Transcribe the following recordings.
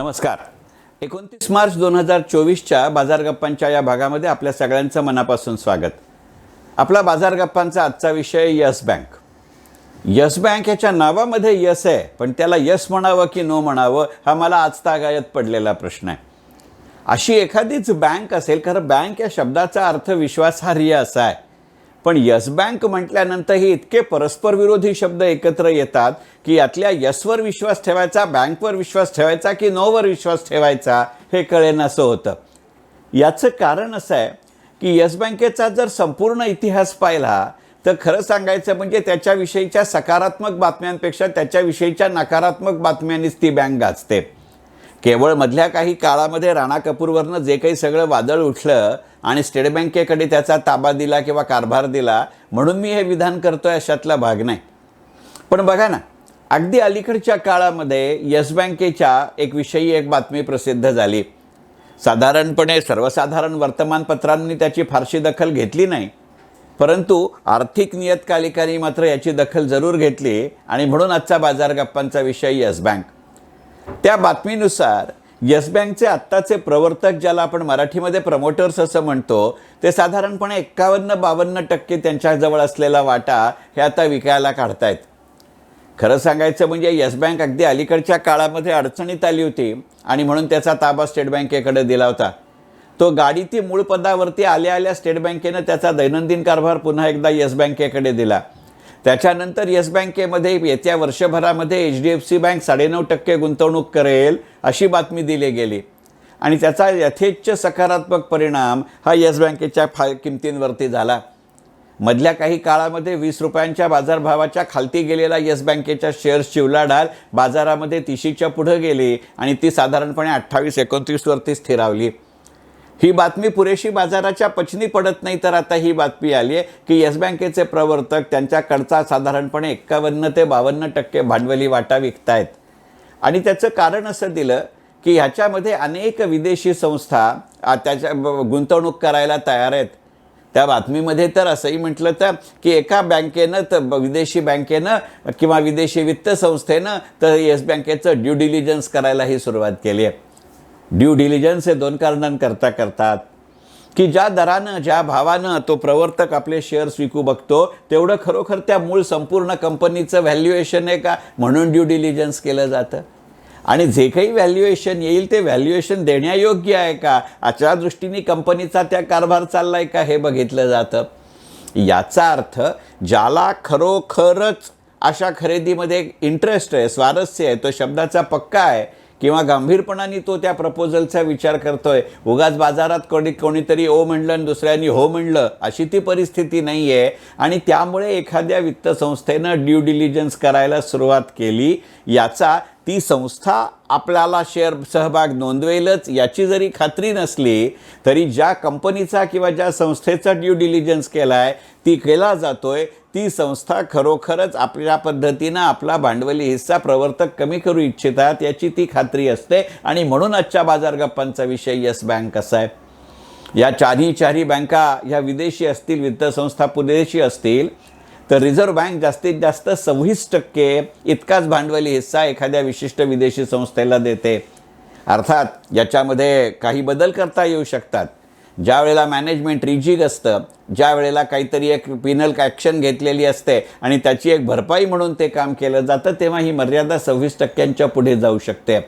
नमस्कार. एकोणतीस मार्च दोन हजार चोवीसच्या बाजार गप्पांच्या या भागामध्ये आपल्या सगळ्यांचं मनापासून स्वागत. आपला बाजार गप्पांचा आजचा विषय यस बँक. यस बँक याच्या नावामध्ये यस आहे पण त्याला यस म्हणावं की नो म्हणावं हा मला आज तागायत पडलेला प्रश्न आहे. अशी एखादीच बँक असेल खरं बँक या शब्दाचा अर्थ विश्वासार्ह असा आहे. पण यस बँक म्हटल्यानंतर हे इतके परस्पर विरोधी शब्द एकत्र येतात की यातल्या यसवर विश्वास ठेवायचा बँकवर विश्वास ठेवायचा की नोवर विश्वास ठेवायचा हे कळेन असं होतं. याचं कारण असं आहे की यस बँकेचा जर संपूर्ण इतिहास पाहिला तर खरं सांगायचं म्हणजे त्याच्याविषयीच्या सकारात्मक बातम्यांपेक्षा त्याच्याविषयीच्या नकारात्मक बातम्यांनीच ती बँक गाजते. केवळ मधल्या काही काळामध्ये राणा कपूरवरनं जे काही सगळं वादळ उठलं आणि स्टेट बँकेकडे त्याचा ताबा दिला किंवा कारभार दिला म्हणून मी हे विधान करतो आहे अशातला भाग नाही. पण बघा ना अगदी अलीकडच्या काळामध्ये येस बँकेच्या एक विषयी एक बातमी प्रसिद्ध झाली. साधारणपणे सर्वसाधारण वर्तमानपत्रांनी त्याची फारशी दखल घेतली नाही. परंतु आर्थिक नियतकालिकांनी मात्र याची दखल जरूर घेतली आणि म्हणून आजचा बाजार गप्पांचा विषय येस बँक. त्या बातमीनुसार येस बँकचे आत्ताचे प्रवर्तक ज्याला आपण मराठीमध्ये प्रमोटर्स असं म्हणतो ते साधारणपणे एक्कावन्न बावन्न टक्के त्यांच्याजवळ असलेला वाटा हे आता विकायला काढतायत. खरं सांगायचं म्हणजे येस बँक अगदी अलीकडच्या काळामध्ये अडचणीत आली होती आणि म्हणून त्याचा ताबा स्टेट बँकेकडे दिला होता. तो गाडी ती मूळ पदावरती आल्या आल्या स्टेट बँकेनं त्याचा दैनंदिन कारभार पुन्हा एकदा येस बँकेकडे दिला. त्याच्यानंतर येस बँकेमध्ये येत्या वर्षभरामध्ये H D F C Bank साडेनऊ टक्के गुंतवणूक करेल अशी बातमी दिली गेली. आणि त्याचा यथेच्छ सकारात्मक परिणाम हा येस बँकेच्या फा किमतींवरती झाला. मधल्या काही काळामध्ये वीस रुपयांच्या बाजारभावाच्या खालती गेलेला येस बँकेच्या शेअर्सची उलाढाल बाजारामध्ये तिशीच्या पुढं गेली आणि ती साधारणपणे अठ्ठावीस एकोणतीसवरती स्थिरावली. ही बातमी पुरेशी बाजाराच्या पचनी पडत नाही तर आता ही बातमी आली आहे की येस बँकेचे प्रवर्तक त्यांच्याकडचा साधारणपणे एक्कावन्न ते बावन्न टक्के भांडवली वाटा विकतायत. आणि त्याचं कारण असं दिलं की ह्याच्यामध्ये अनेक विदेशी संस्था त्याच्या गुंतवणूक करायला तयार आहेत. त्या बातमीमध्ये तर असंही म्हटलं तर की एका बँकेनं तर विदेशी बँकेनं किंवा विदेशी वित्त संस्थेनं तर येस बँकेचं ड्यू डिलिजन्स करायलाही सुरुवात केली आहे. ड्यू डिलिजन्स हे दोन कारणांकरता करतात. की ज्या दरानं ज्या भावानं तो प्रवर्तक आपले शेअर्स विकू बघतो तेवढं खरोखर त्या मूळ संपूर्ण कंपनीचं व्हॅल्युएशन आहे का? म्हणून ड्यू डिलिजन्स केलं जातं. आणि जे काही व्हॅल्युएशन येईल ते व्हॅल्युएशन देण्यायोग्य आहे का? अशा दृष्टीने कंपनीचा त्या कारभार चालला आहे का? हे बघितलं जातं. याचा अर्थ ज्याला खरोखरच अशा खरेदीमध्ये इंटरेस्ट आहे स्वारस्य आहे तो शब्दाचा पक्का आहे किंवा गंभीरपणाने तो त्या प्रपोजलचा विचार करतोय. उगाच बाजारात कोणी कोणीतरी ओ म्हणलं आणि दुसऱ्यांनी हो म्हणलं अशी ती परिस्थिती नाही आहे आणि त्यामुळे एखाद्या वित्त संस्थेनं ड्यू डिलिजन्स करायला सुरुवात केली. याचा ती संस्था आपल्याला शेअर सहभाग नोंदवेलच. याची जरी खात्री नसली तरी ज्या कंपनीचा किंवा ज्या संस्थेचा ड्यू डिलिजन्स केला आहे ती केला जातोय. ती संस्था खरोखरच आपल्या पद्धतीनं आपला भांडवली हिस्सा प्रवर्तक कमी करू इच्छितात याची ती खात्री असते. आणि म्हणून आजच्या बाजार गप्पांचा विषय येस बँक असा आहे. या चारही चारही बँका ह्या विदेशी असतील वित्त संस्था असतील तर रिझर्व्ह बँक जास्तीत जास्त सव्वीस टक्के इतकाच भांडवली हिस्सा एखाद्या विशिष्ट विदेशी संस्थेला देते. अर्थात याच्यामध्ये काही बदल करता येऊ शकतात. ज्या वेळेला मॅनेजमेंट रिजिक असतं ज्या वेळेला काहीतरी एक पिनल ॲक्शन घेतलेली असते आणि त्याची एक भरपाई म्हणून ते काम केलं जातं तेव्हा ही मर्यादा सव्वीस टक्क्यांच्या पुढे जाऊ शकते.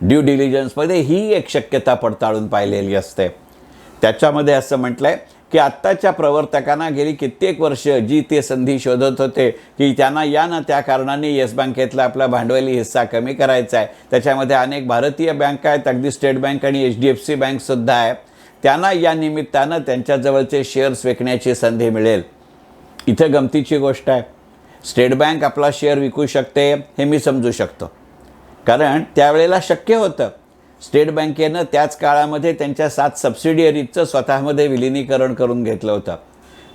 ड्यू डिलिजन्समध्ये ही एक शक्यता पडताळून पाहिलेली असते. त्याच्यामध्ये असं म्हटलं आहे की आत्ताच्या प्रवर्तकांना गेली कित्येक वर्ष जी ते संधी शोधत होते की त्यांना या ना त्या कारणाने येस बँकेतला आपला भांडवली हिस्सा कमी करायचा आहे. त्याच्यामध्ये अनेक भारतीय बँका आहेत अगदी स्टेट बँक आणि एच डी एफ सी बँकसुद्धा आहे. त्यांना या निमित्तानं त्यांच्याजवळचे शेअर्स विकण्याची संधी मिळेल. इथं गमतीची गोष्ट आहे. स्टेट बँक आपला शेअर विकू शकते हे मी समजू शकतो. कारण त्यावेळेला शक्य होतं. स्टेट बँकेनं त्याच काळामध्ये त्यांच्या सात सबसिडियरीजचं स्वतःमध्ये विलिनीकरण करून घेतलं होतं.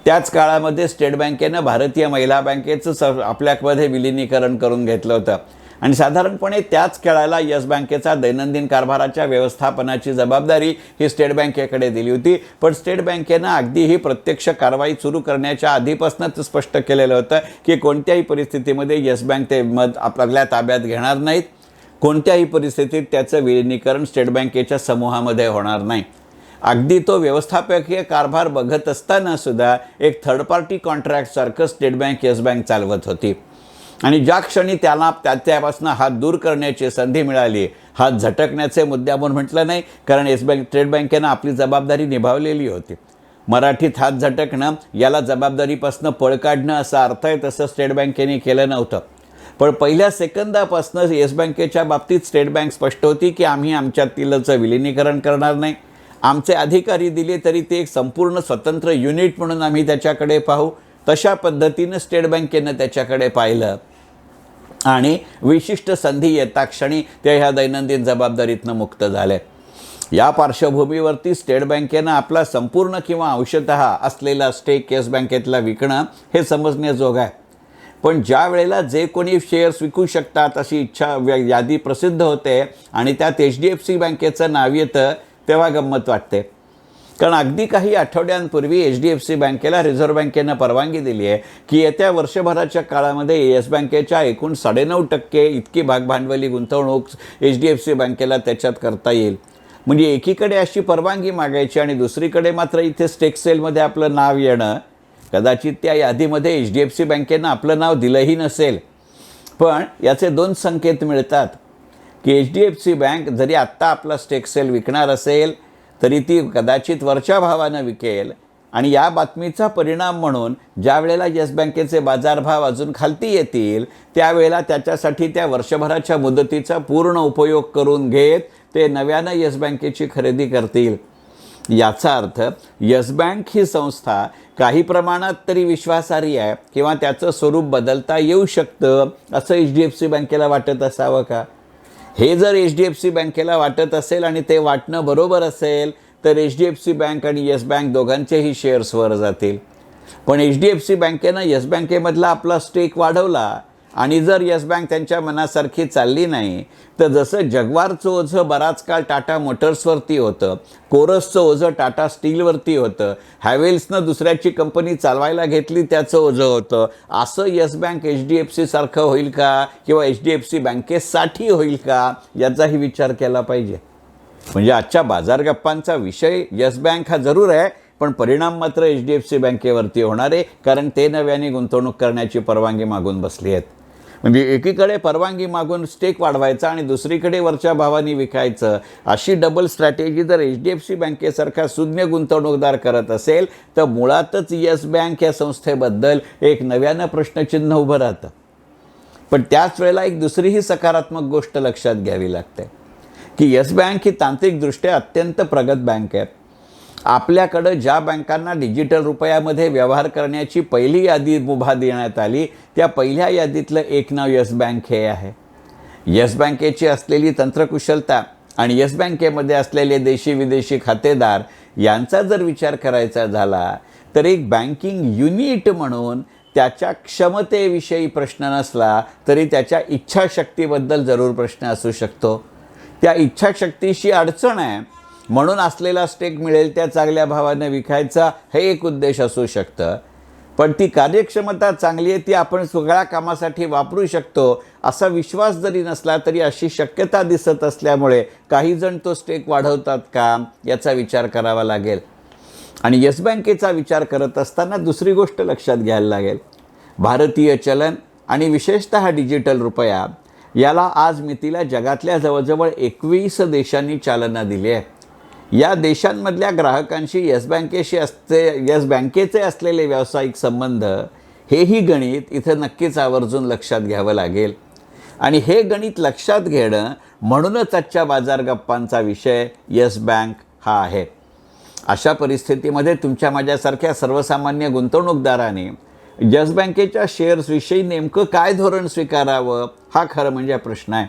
त्याच काळामध्ये स्टेट बँकेनं भारतीय महिला बँकेचं स आपल्यामध्ये विलिनीकरण करून घेतलं होतं. आणि साधारणपणे त्याच खेळाला येस बँकेचा दैनंदिन कारभाराच्या व्यवस्थापनाची जबाबदारी ही स्टेट बँकेकडे दिली होती. पण स्टेट बँकेनं अगदी ही प्रत्यक्ष कारवाई सुरू करण्याच्या आधीपासूनच स्पष्ट केलेलं होतं की कोणत्याही परिस्थितीमध्ये येस बँक ते मत आपल्या ताब्यात घेणार नाहीत. कोणत्याही परिस्थितीत त्याचं विलिनीकरण स्टेट बँकेच्या समूहामध्ये होणार नाही. अगदी तो व्यवस्थापकीय कारभार बघत असताना सुद्धा एक थर्ड पार्टी कॉन्ट्रॅक्टसारखं स्टेट बँक येस बँक चालवत होती. आणि ज्या क्षणी त्याला त्याच्यापासून हात दूर करण्याची संधी मिळाली हात झटकण्याचे मुद्दे आपण म्हटलं नाही कारण येस बँक स्टेट बँकेनं आपली जबाबदारी निभावलेली होती. मराठीत हात झटकणं याला जबाबदारीपासून पळ काढणं असा अर्थ आहे तसं स्टेट बँकेने केलं नव्हतं. पण पहिल्या सेकंदापासून येस बँकेच्या बाबतीत स्टेट बँक स्पष्ट होती की आम्ही आमच्यातीलचं विलिनीकरण करणार नाही. आमचे अधिकारी दिले तरी ते एक संपूर्ण स्वतंत्र युनिट म्हणून आम्ही त्याच्याकडे पाहू. तशा पद्धतीनं स्टेट बँकेनं त्याच्याकडे पाहिलं. आणि विशिष्ट संधी येता क्षणी ते ह्या दैनंदिन जबाबदारीतनं मुक्त झाले. या पार्श्वभूमीवरती स्टेट बँकेनं आपला संपूर्ण किंवा अंशतः असलेला स्टेक येस बँकेतला विकणं हे समजण्याजोग आहे. पण ज्या वेळेला जे कोणी शेअर्स विकू शकतात अशी इच्छा व्य- यादी प्रसिद्ध होते आणि त्यात एच डी एफ सी बँकेचं नाव येतं तेव्हा गंमत वाटते. कारण अगदी काही आठवड्यांपूर्वी एच डी एफ सी बँकेला रिझर्व्ह बँकेनं परवानगी दिली आहे की येत्या वर्षभराच्या काळामध्ये येस बँकेच्या एकूण साडेनऊ टक्के इतकी भागभांडवली गुंतवणूक एच डी एफ सी बँकेला त्याच्यात करता येईल. म्हणजे एकीकडे अशी परवानगी मागायची आणि दुसरीकडे मात्र इथे स्टेक सेलमध्ये आपलं नाव येणं कदाचित त्या यादीमध्ये एच डी एफ सी बँकेनं आपलं नाव दिलंही नसेल. पण याचे दोन संकेत मिळतात की H D F C Bank जरी आत्ता आपला स्टेक सेल विकणार असेल तरी ती कदाचित वरच्या भावानं विकेल. आणि या बातमीचा परिणाम म्हणून ज्या वेळेला येस बँकेचे बाजारभाव अजून खालती येतील त्यावेळेला त्याच्यासाठी त्या वर्षभराच्या मुदतीचा पूर्ण उपयोग करून घेत ते नव्यानं येस बँकेची खरेदी करतील. याचा अर्थ येस बँक ही संस्था काही प्रमाणात तरी विश्वासार्ह आहे किंवा त्याचं स्वरूप बदलता येऊ शकतं असं एच डी एफ सी बँकेला वाटत असावं का? हे जर एच डी एफ सी बँकेला वाटत असेल आणि ते वाटणं बरोबर असेल तर H D F C Bank आणि येस बँक दोघांचेही शेअर्स वर जातील. पण एच डी एफ सी बँकेनं येस बँकेमधला आपला स्टेक वाढवला आणि जर येस बँक त्यांच्या मनासारखी चालली नाही तर जसं जगवारचं ओझं बराच काळ टाटा मोटर्सवरती होतं कोरसचं ओझं टाटा स्टीलवरती होतं हॅवेल्सनं दुसऱ्याची कंपनी चालवायला घेतली त्याचं ओझं होतं. असं Yes Bank H D F सीसारखं होईल का? किंवा एच डी एफ सी बँकेसाठी होईल का? याचाही विचार केला पाहिजे. म्हणजे आजच्या बाजार गप्पांचा विषय येस बँक हा जरूर आहे. पण परिणाम मात्र एच डी एफ सी बँकेवरती होणार आहे कारण ते नव्याने गुंतवणूक करण्याची परवानगी मागून बसली आहेत. म्हणजे एकीकडे परवानगी मागून स्टेक वाढवायचा आणि दुसरीकडे वरच्या भावाने विकायचं अशी डबल स्ट्रॅटेजी जर एच डी एफ सी बँकेसारखा सुज्ञ गुंतवणूकदार करत असेल तर मुळातच येस बँक या संस्थेबद्दल एक नव्यानं प्रश्नचिन्ह उभं राहतं. पण त्याच वेळेला एक दुसरीही सकारात्मक गोष्ट लक्षात घ्यावी लागते की येस बँक ही तांत्रिकदृष्ट्या अत्यंत प्रगत बँक आहे. आपल्याकडं ज्या बँकांना डिजिटल रुपयामध्ये व्यवहार करण्याची पहिली यादी मुभा देण्यात आली त्या पहिल्या यादीतलं एक नाव येस बँक हे आहे. येस बँकेची असलेली तंत्रकुशलता आणि येस बँकेमध्ये असलेले देशी विदेशी खातेदार यांचा जर विचार करायचा झाला तर एक बँकिंग युनिट म्हणून त्याच्या क्षमतेविषयी प्रश्न नसला तरी त्याच्या इच्छाशक्तीबद्दल जरूर प्रश्न असू शकतो. त्या इच्छाशक्तीशी अडचण आहे म्हणून असलेला स्टेक मिळेल त्या चांगल्या भावानं विकायचा हे एक उद्देश असू शकतं. पण ती कार्यक्षमता चांगली आहे ती आपण सगळ्या कामासाठी वापरू शकतो असा विश्वास जरी नसला तरी अशी शक्यता दिसत असल्यामुळे काही जण तो स्टेक वाढवतात का याचा विचार करावा लागेल. आणि येस बँकेचा विचार करत असताना दुसरी गोष्ट लक्षात घ्यायला लागेल. भारतीय चलन आणि विशेषतः डिजिटल रुपया याला आज मितीला जगातल्या जवळजवळ एकवीस देशांनी चालना दिली आहे. या देशांमधल्या ग्राहकांशी येस बँकेशी असते येस बँकेचे असलेले व्यावसायिक संबंध हेही गणित इथं नक्कीच आवर्जून लक्षात घ्यावं लागेल. आणि हे गणित लक्षात घेणं म्हणूनच आजच्या बाजार गप्पांचा विषय येस बँक हा आहे. अशा परिस्थितीमध्ये तुमच्या माझ्यासारख्या सर्वसामान्य गुंतवणूकदाराने येस बँकेच्या शेअर्सविषयी नेमकं काय धोरण स्वीकारावं हा खरं म्हणजे प्रश्न आहे.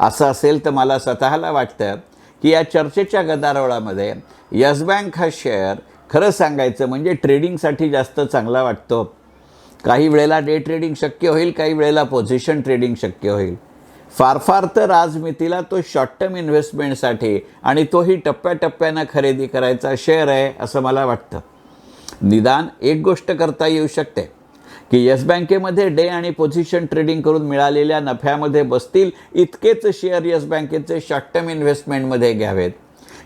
असं असेल तर मला स्वतःला वाटतं की या चर्चेच्या गदारोळामध्ये येस बँक हा शेअर खरं सांगायचं म्हणजे ट्रेडिंगसाठी जास्त चांगला वाटतो. काही वेळेला डे ट्रेडिंग शक्य होईल काही वेळेला पोझिशन ट्रेडिंग शक्य होईल. फार फार तर आज तो शॉर्ट टर्म इन्व्हेस्टमेंटसाठी आणि तोही टप्प्याटप्प्यानं खरेदी करायचा शेअर आहे असं मला वाटतं. निदान एक गोष्ट करता येऊ शकते. की येस बँकेमध्ये डे आणि पोझिशन ट्रेडिंग करून मिळालेल्या नफ्यामध्ये बसतील इतकेच शेअर येस बँकेचे शॉर्ट टर्म इन्व्हेस्टमेंटमध्ये घ्यावेत.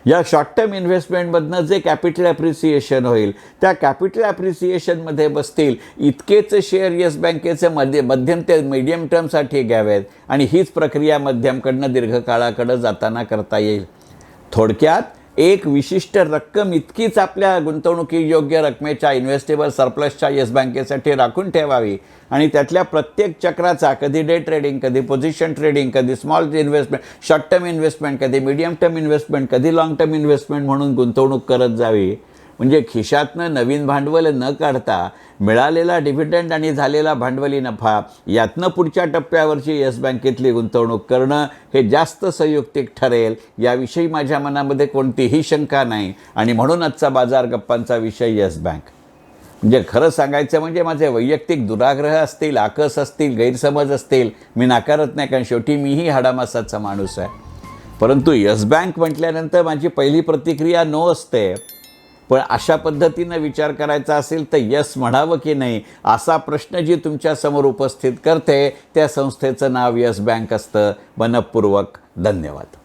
या शॉर्ट टर्म इन्व्हेस्टमेंटमधनं जे कॅपिटल ॲप्रिसिएशन होईल त्या कॅपिटल ॲप्रिसिएशनमध्ये बसतील इतकेच शेअर येस बँकेचे मध्ये मध्यम ते मीडियम टर्मसाठी घ्यावेत आणि हीच प्रक्रिया मध्यमकडनं दीर्घकाळाकडं जाताना करता येईल. थोडक्यात एक विशिष्ट रक्कम इतकीच आपल्या गुंतवणुकीयोग्य रकमेच्या इन्व्हेस्टेबल सरप्लसच्या येस बँकेसाठी राखून ठेवावी. आणि त्यातल्या प्रत्येक चक्राचा कधी डे ट्रेडिंग कधी पोझिशन ट्रेडिंग कधी small investment short term investment कधी मिडियम टर्म इन्व्हेस्टमेंट कधी लाँग टर्म इन्व्हेस्टमेंट म्हणून गुंतवणूक करत जावी. म्हणजे खिशातनं नवीन भांडवल न काढता मिळालेला डिव्हिडंड आणि झालेला भांडवली नफा यातनं पुढच्या टप्प्यावरची येस बँकेतली गुंतवणूक करणं हे जास्त संयुक्तिक ठरेल. याविषयी माझ्या मनामध्ये कोणतीही शंका नाही. आणि म्हणून आजचा बाजार गप्पांचा विषय येस बँक. म्हणजे खरं सांगायचं म्हणजे माझे वैयक्तिक दुराग्रह असतील आकस असतील गैरसमज असतील मी नाकारत नाही कारण शेवटी मीही हाडामासाचा माणूस आहे. परंतु येस बँक म्हटल्यानंतर माझी पहिली प्रतिक्रिया नो असते. पण अशा पद्धतीनं विचार करायचा असेल तर यस म्हणावं की नाही असा प्रश्न जी तुमच्यासमोर उपस्थित करते त्या संस्थेचं नाव यस बँक असतं. मनपूर्वक धन्यवाद.